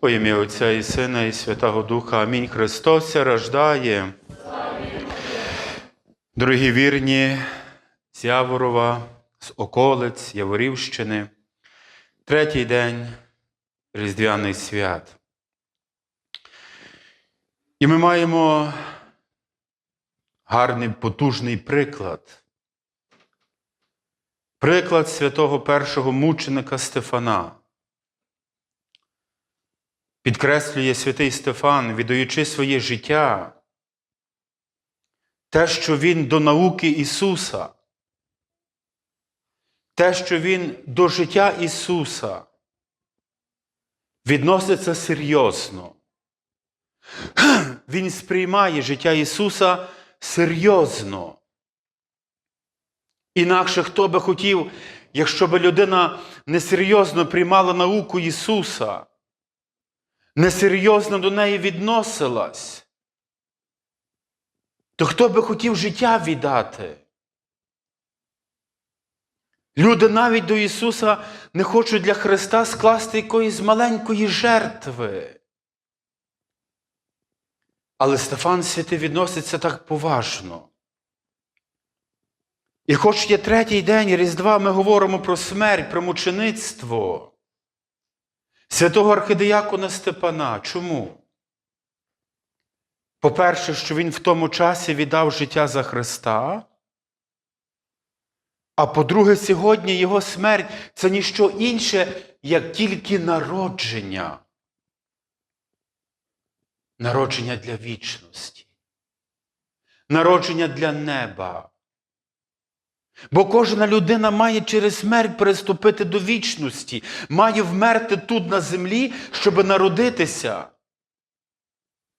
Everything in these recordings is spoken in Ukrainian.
Во ім'я Отця і Сина, і Святого Духа. Амінь. Христос рождає. Дорогі вірні з Яворова, з околиць, Яворівщини. Третій день Різдвяний свят. І ми маємо гарний потужний приклад. Приклад святого першого мученика Стефана. Підкреслює святий Стефан, віддаючи своє життя, те, що він до науки Ісуса, те, що Він до життя Ісуса відноситься серйозно. Він сприймає життя Ісуса серйозно. Інакше хто би хотів, якщо б людина несерйозно приймала науку Ісуса, несерйозно до неї відносилась, то хто би хотів життя віддати? Люди навіть до Ісуса не хочуть для Христа скласти якоїсь маленької жертви. Але Стефан Святий відноситься так поважно. І хоч є третій день Різдва, ми говоримо про смерть, про мучеництво святого архидиякона Степана. Чому? По-перше, що він в тому часі віддав життя за Христа. А по-друге, сьогодні його смерть це ніщо інше, як тільки народження. Народження для вічності. Народження для неба. Бо кожна людина має через смерть переступити до вічності, має вмерти тут на землі, щоб народитися.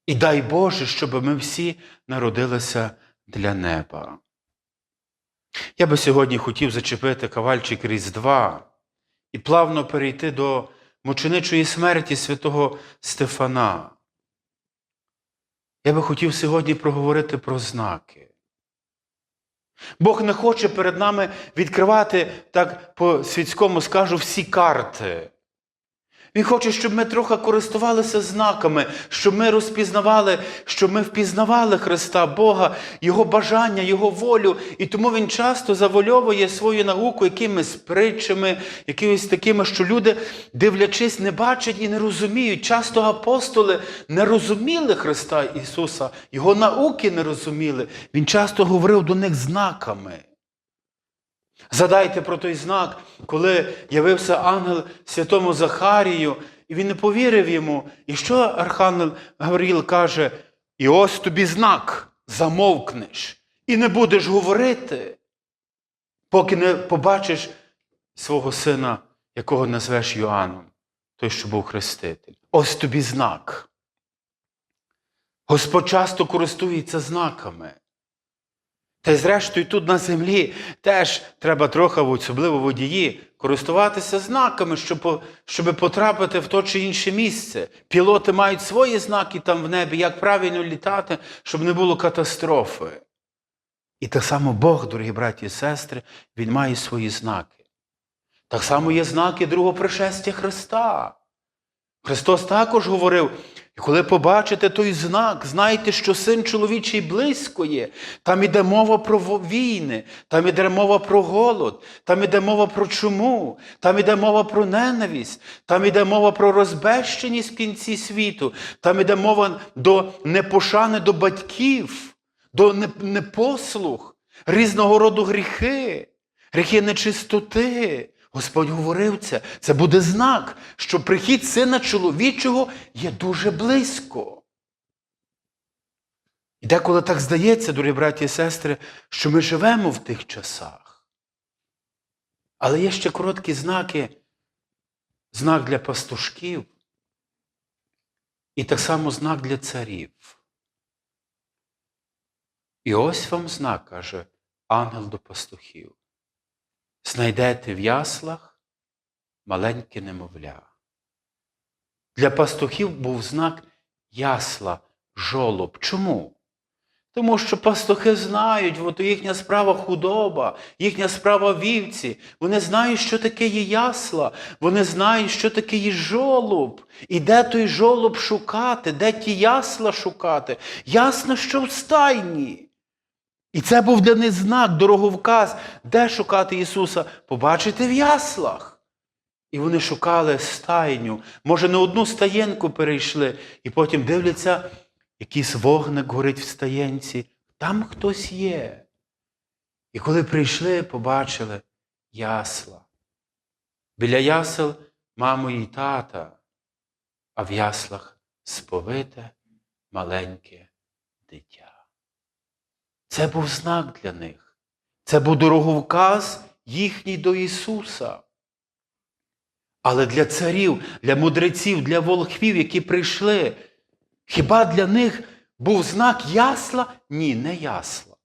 І дай Боже, щоб ми всі народилися для неба. Я би сьогодні хотів зачепити кавальчик Різдва і плавно перейти до мученичої смерті святого Стефана. Я би хотів сьогодні проговорити про знаки. Бог не хоче перед нами відкривати, так по світському скажу, всі карти. Він хоче, щоб ми трохи користувалися знаками, щоб ми розпізнавали, щоб ми впізнавали Христа, Бога, Його бажання, Його волю. І тому Він часто завольовує свою науку якимись притчами, якимись такими, що люди, дивлячись, не бачать і не розуміють. Часто апостоли не розуміли Христа Ісуса, Його науки не розуміли. Він часто говорив до них знаками. Задайте про той знак, коли явився ангел святому Захарію, і він не повірив йому. І що Архангел Гавриїл каже: І ось тобі знак, замовкнеш, і не будеш говорити, поки не побачиш свого сина, якого назвеш Йоанном, той, що був хреститель. Ось тобі знак. Господь часто користується знаками. Та й зрештою тут на землі теж треба трохи, особливо водії, користуватися знаками, щоб, щоб потрапити в то чи інше місце. Пілоти мають свої знаки там в небі, як правильно літати, щоб не було катастрофи. І так само Бог, дорогі браті і сестри, Він має свої знаки. Так само є знаки другого пришестя Христа. Христос також говорив, коли побачите той знак, знайте, що син чоловічий близько є. Там іде мова про війни, там іде мова про голод, там іде мова про чуму, там іде мова про ненависть, там іде мова про розбещеність в кінці світу, там іде мова до непошани до батьків, до непослух, різного роду гріхи, гріхи нечистоти. Господь говорив це, це буде знак, що прихід сина чоловічого є дуже близько. І деколи так здається, дорогі браті і сестри, що ми живемо в тих часах. Але є ще короткі знаки, знак для пастушків, і так само знак для царів. І ось вам знак, каже ангел до пастухів знайдете в яслах маленьке немовля. Для пастухів був знак ясла, жолоб. Чому? Тому що пастухи знають, от їхня справа худоба, їхня справа вівці. Вони знають, що таке є ясла, вони знають, що таке є жолоб. І де той жолоб шукати, де ті ясла шукати. Ясно, що в стайні. І це був для них знак, дороговказ, де шукати Ісуса, побачити в яслах. І вони шукали стайню. Може, не одну стаєнку перейшли, і потім дивляться, якийсь вогник горить в стаєнці. Там хтось є. І коли прийшли, побачили ясла. Біля ясел маму і тата, а в яслах сповите маленьке дитя. Це був знак для них. Це був дороговказ їхній до Ісуса. Але для царів, для мудреців, для волхвів, які прийшли, хіба для них був знак ясла? Ні, не ясла.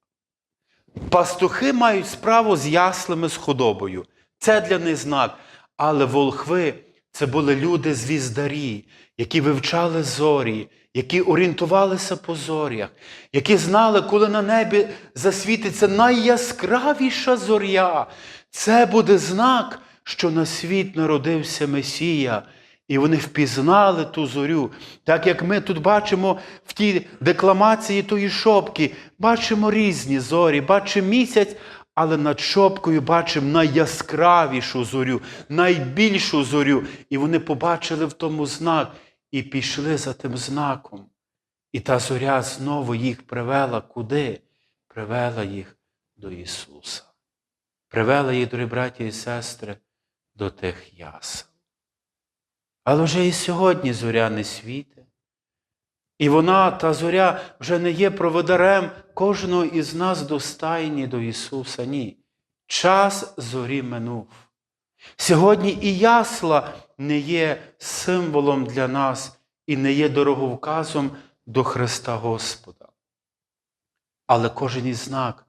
Пастухи мають справу з яслами, з худобою. Це для них знак. Але волхви це були люди звіздарі, які вивчали зорі, які орієнтувалися по зорях, які знали, коли на небі засвітиться найяскравіша зоря. Це буде знак, що на світ народився Месія. І вони впізнали ту зорю. Так як ми тут бачимо в тій декламації тої шопки, бачимо різні зорі, бачимо місяць, але над шопкою бачимо найяскравішу зорю, найбільшу зорю. І вони побачили в тому знак і пішли за тим знаком. І та зоря знову їх привела куди? Привела їх до Ісуса. Привела їх, дорогі браті і сестри, до тих ясел. Але вже і сьогодні зоря не світить. І вона, та зоря, вже не є проводарем кожного із нас до стайні до Ісуса. Ні. Час зорі минув. Сьогодні і ясла не є символом для нас і не є дороговказом до Христа Господа. Але кожен із знак,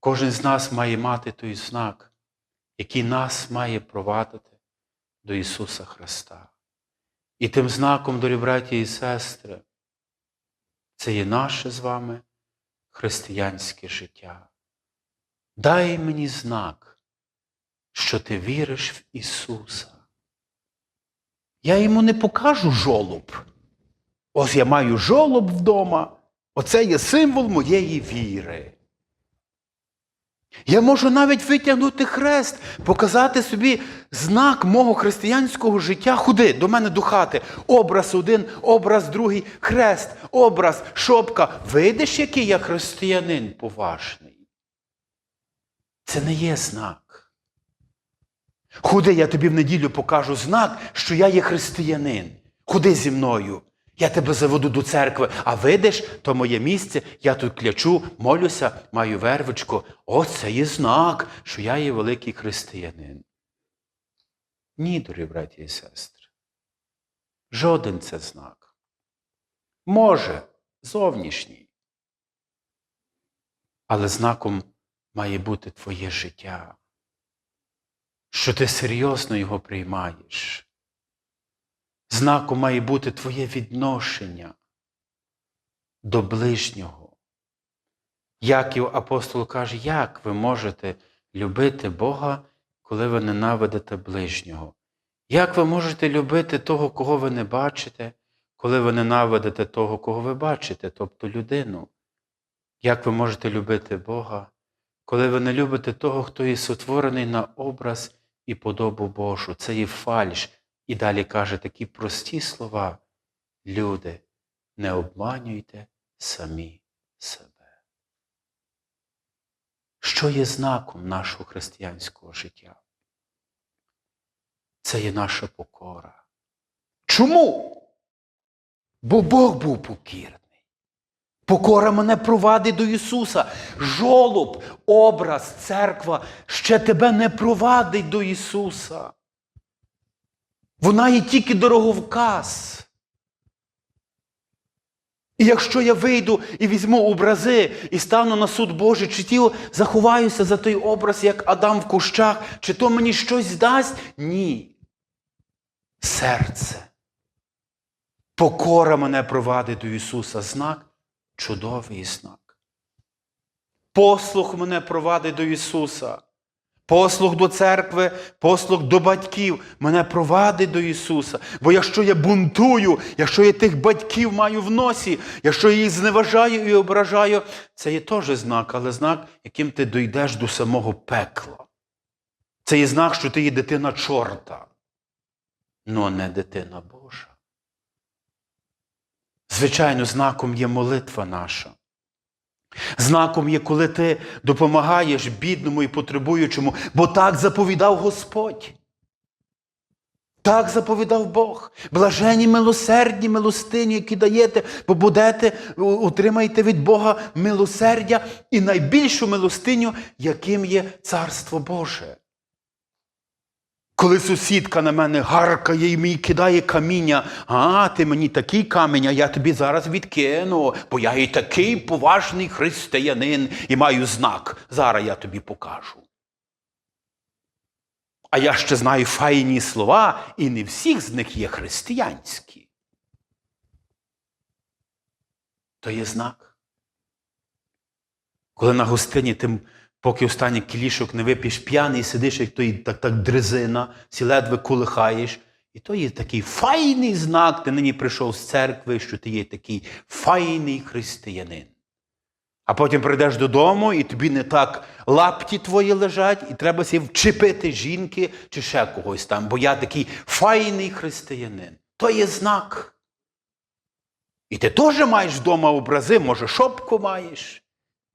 кожен з нас має мати той знак, який нас має провадити до Ісуса Христа. І тим знаком, дорогі браті і сестри, це є наше з вами християнське життя. Дай мені знак, що ти віриш в Ісуса. Я йому не покажу жолоб. Ось я маю жолоб вдома. Оце є символ моєї віри. Я можу навіть витягнути хрест, показати собі знак мого християнського життя. Худи до мене до хати. Образ один, образ другий, хрест, образ, шопка. Видиш, який я християнин поважний? Це не є знак. Худи, я тобі в неділю покажу знак, що я є християнин. Худи зі мною. Я тебе заведу до церкви, а видиш, то моє місце, я тут клячу, молюся, маю вервичку. О, це є знак, що я є великий християнин. Ні, дорогі браті і сестри. Жоден це знак. Може, зовнішній. Але знаком має бути твоє життя, що ти серйозно його приймаєш. Знаком має бути твоє відношення до ближнього. Яків апостол каже, як ви можете любити Бога, коли ви ненавидите ближнього? Як ви можете любити того, кого ви не бачите, коли ви ненавидите того, кого ви бачите, тобто людину? Як ви можете любити Бога, коли ви не любите того, хто є сотворений на образ і подобу Божу? Це є фальш. І далі каже такі прості слова. Люди, не обманюйте самі себе. Що є знаком нашого християнського життя? Це є наша покора. Чому? Бо Бог був покірний. Покора мене провадить до Ісуса. Жолоб, образ, церква ще тебе не провадить до Ісуса. Вона є тільки дороговказ. І якщо я вийду і візьму образи і стану на суд Божий, чи тіло заховаюся за той образ, як Адам в кущах, чи то мені щось дасть? Ні. Серце. Покора мене провадить до Ісуса. Знак чудовий знак. Послух мене провадить до Ісуса. Послух до церкви, послух до батьків мене провадить до Ісуса. Бо якщо я бунтую, якщо я тих батьків маю в носі, якщо я їх зневажаю і ображаю, це є теж знак, але знак, яким ти дійдеш до самого пекла. Це є знак, що ти є дитина чорта, але не дитина Божа. Звичайно, знаком є молитва наша. Знаком є, коли ти допомагаєш бідному і потребуючому, бо так заповідав Господь. Так заповідав Бог. Блажені милосердні милостині, які даєте, бо будете, отримаєте від Бога милосердя і найбільшу милостиню, яким є Царство Боже. Коли сусідка на мене гаркає і мені кидає каміння, а ти мені такий камінь, а я тобі зараз відкину, бо я і такий поважний християнин і маю знак. Зараз я тобі покажу. А я ще знаю файні слова, і не всіх з них є християнські. То є знак. Коли на гостині ти Поки останній кілішок не вип'єш п'яний, сидиш, як той так, так дрезина, сі ледве колихаєш. І то є такий файний знак, ти нині прийшов з церкви, що ти є такий файний християнин. А потім прийдеш додому, і тобі не так лапті твої лежать, і треба сі вчепити жінки чи ще когось там, бо я такий файний християнин. То є знак. І ти теж маєш вдома образи, може, шопку маєш.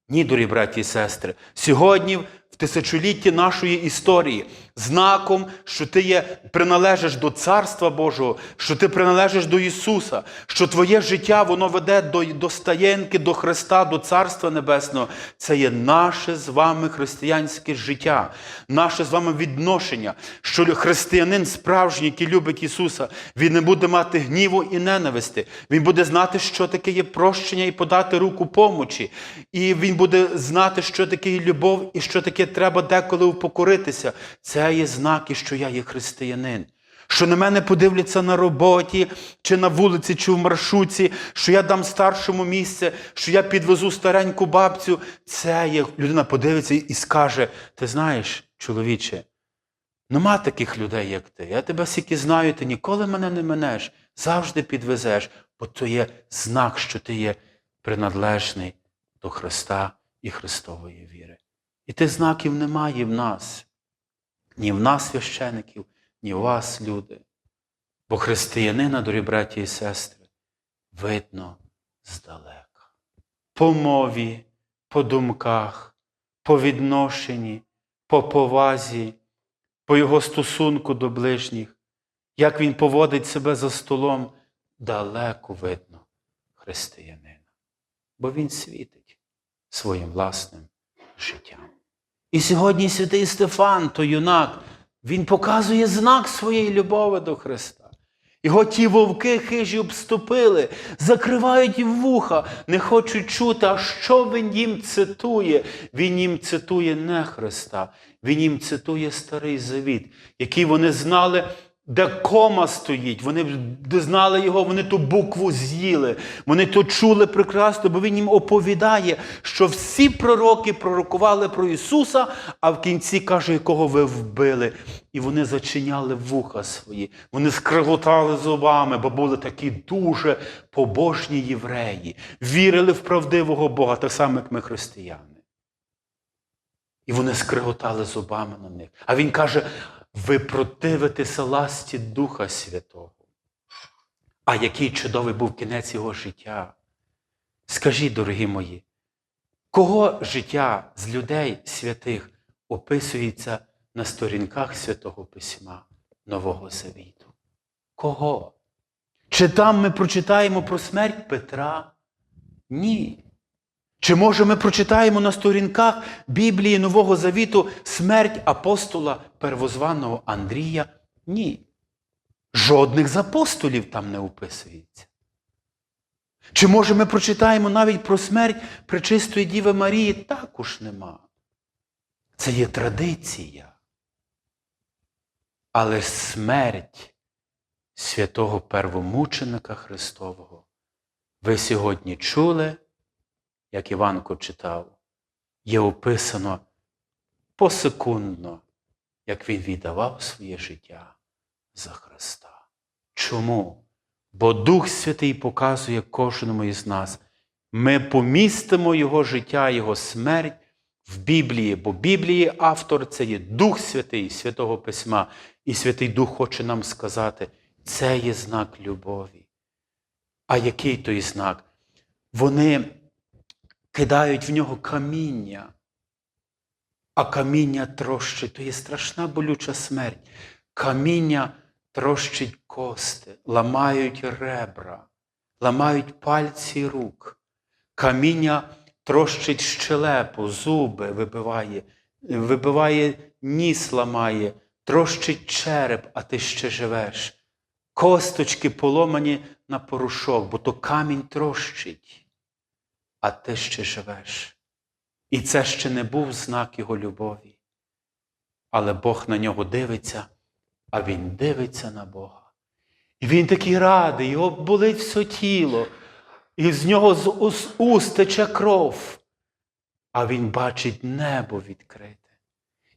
Ні, дорогі браті і сестри, сьогодні, тисячолітті нашої історії, знаком, що ти є, приналежиш до Царства Божого, що ти приналежиш до Ісуса, що твоє життя воно веде до, до стаєнки, до Христа, до Царства Небесного. Це є наше з вами християнське життя, наше з вами відношення, що християнин справжній, який любить Ісуса, він не буде мати гніву і ненависти. Він буде знати, що таке є прощення і подати руку помочі. І він буде знати, що таке є любов і що таке треба деколи упокоритися. Це є знаки, що я є християнин. Що на мене подивляться на роботі, чи на вулиці, чи в маршрутці, що я дам старшому місце, що я підвезу стареньку бабцю. Це є людина подивиться і скаже: ти знаєш, чоловіче, нема таких людей, як ти. Я тебе скільки знаю, ти ніколи мене не минеш, завжди підвезеш, бо то є знак, що ти є принадлежний до Христа і Христової віри. І тих знаків немає в нас ні в нас, священиків, ні в вас, люди. Бо християнина, дорогі браті і сестри, видно здалека. По мові, по думках, по відношенні, по повазі, по його стосунку до ближніх, як він поводить себе за столом, далеко видно християнина. Бо він світить своїм власним життям. І сьогодні святий Стефан, то юнак, він показує знак своєї любові до Христа. Його ті вовки хижі обступили, закривають вуха, не хочуть чути, а що він їм цитує? Він їм цитує не Христа, він їм цитує Старий Завіт, який вони знали де кома стоїть, вони знали його, вони ту букву з'їли, вони то чули прекрасно, бо він їм оповідає, що всі пророки пророкували про Ісуса, а в кінці каже, якого ви вбили. І вони зачиняли вуха свої, вони скриготали зубами, бо були такі дуже побожні євреї, вірили в правдивого Бога, так само, як ми християни. І вони скриготали зубами на них. А він каже, ви противитеся ласті Духа Святого. А який чудовий був кінець його життя. Скажіть, дорогі мої, кого життя з людей святих описується на сторінках Святого Письма Нового Завіту? Кого? Чи там ми прочитаємо про смерть Петра? Ні. Чи може ми прочитаємо на сторінках Біблії Нового Завіту смерть апостола первозваного Андрія? Ні. Жодних з апостолів там не описується. Чи може ми прочитаємо навіть про смерть Пречистої Діви Марії? Також нема. Це є традиція. Але смерть святого первомученика Христового ви сьогодні чули? Як Іванко читав, є описано посекундно, як Він віддавав своє життя за Христа. Чому? Бо Дух Святий показує кожному із нас. Ми помістимо Його життя, Його смерть в Біблії, бо Біблії автор це є Дух Святий Святого Письма. І Святий Дух хоче нам сказати, це є знак любові. А який той знак? Вони кидають в нього каміння, а каміння трощить, то є страшна болюча смерть. Каміння трощить кости, ламають ребра, ламають пальці рук. Каміння трощить щелепу, зуби вибиває, вибиває ніс ламає, трощить череп, а ти ще живеш. Косточки поломані на порошок, бо то камінь трощить, а ти ще живеш. І це ще не був знак його любові. Але Бог на нього дивиться, а він дивиться на Бога. І він такий радий, його болить все тіло, і з нього з уст- тече кров. А він бачить небо відкрите.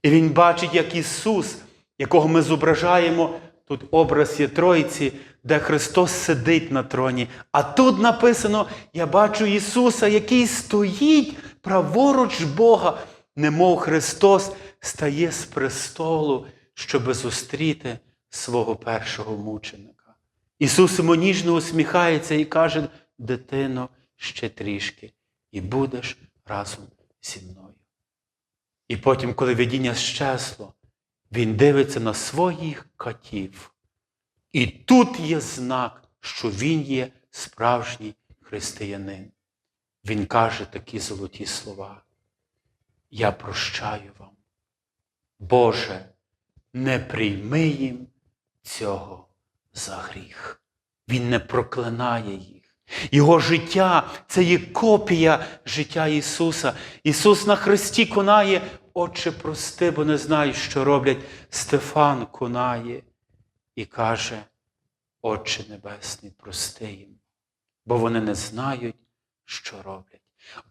І він бачить, як Ісус, якого ми зображаємо, тут образ є Троїці, де Христос сидить на троні. А тут написано: я бачу Ісуса, який стоїть праворуч Бога, немов Христос стає з престолу, щоби зустріти свого першого мученика. Ісус йому ніжно усміхається і каже: дитино, ще трішки, і будеш разом зі мною. І потім, коли видіння щесло, він дивиться на своїх котів. І тут є знак, що він є справжній християнин. Він каже такі золоті слова. Я прощаю вам. Боже, не прийми їм цього за гріх. Він не проклинає їх. Його життя це є копія життя Ісуса. Ісус на Христі конає, Отче, прости, бо не знаю, що роблять. Стефан конає і каже, Отче Небесний, прости їм, бо вони не знають, що роблять.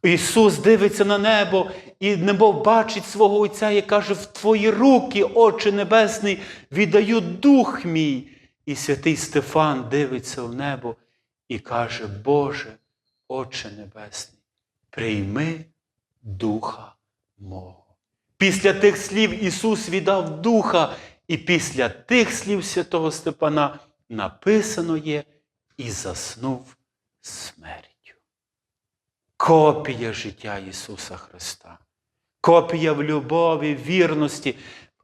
Ісус дивиться на небо і немов бачить свого Отця і каже, в Твої руки, Отче Небесний, віддаю дух мій. І святий Стефан дивиться в небо і каже, Боже, Отче Небесний, прийми духа мого. Після тих слів Ісус віддав духа, і після тих слів святого Степана написано є і заснув смертю. Копія життя Ісуса Христа, копія в любові, вірності.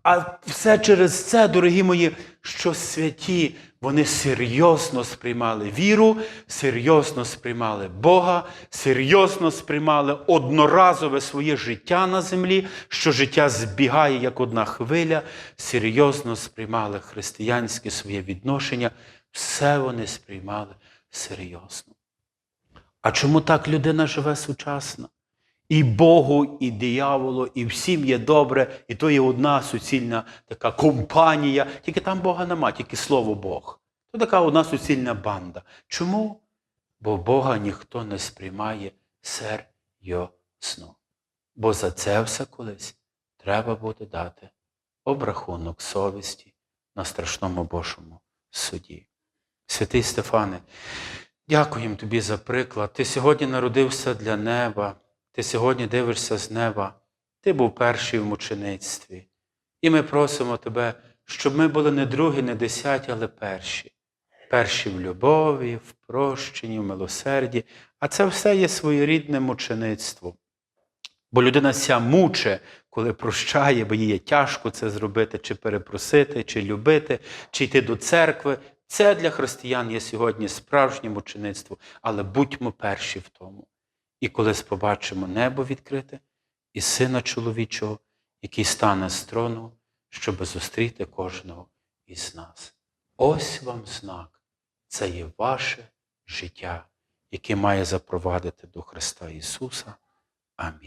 А все через це, дорогі мої, що святі, вони серйозно сприймали віру, серйозно сприймали Бога, серйозно сприймали одноразове своє життя на землі, що життя збігає як одна хвиля, серйозно сприймали християнське своє відношення, все вони сприймали серйозно. А чому так людина живе сучасно? І Богу, і дияволу, і всім є добре, і то є одна суцільна така компанія. Тільки там Бога нема, тільки слово Бог. То така одна суцільна банда. Чому? Бо Бога ніхто не сприймає серйозно. Бо за це все колись треба буде дати обрахунок совісті на страшному Божому суді. Святий Стефане, дякуємо тобі за приклад. Ти сьогодні народився для неба. Ти сьогодні дивишся з неба, ти був перший в мучеництві. І ми просимо тебе, щоб ми були не другі, не десяті, але перші. Перші в любові, в прощенні, в милосерді. А це все є своєрідне мучеництво. Бо людина ся муче, коли прощає, бо їй є тяжко це зробити, чи перепросити, чи любити, чи йти до церкви. Це для християн є сьогодні справжнє мучеництво, але будьмо перші в тому. І колись побачимо небо відкрите і сина чоловічого, який стане з трону, щоб зустріти кожного із нас. Ось вам знак. Це є ваше життя, яке має запровадити до Христа Ісуса. Амінь.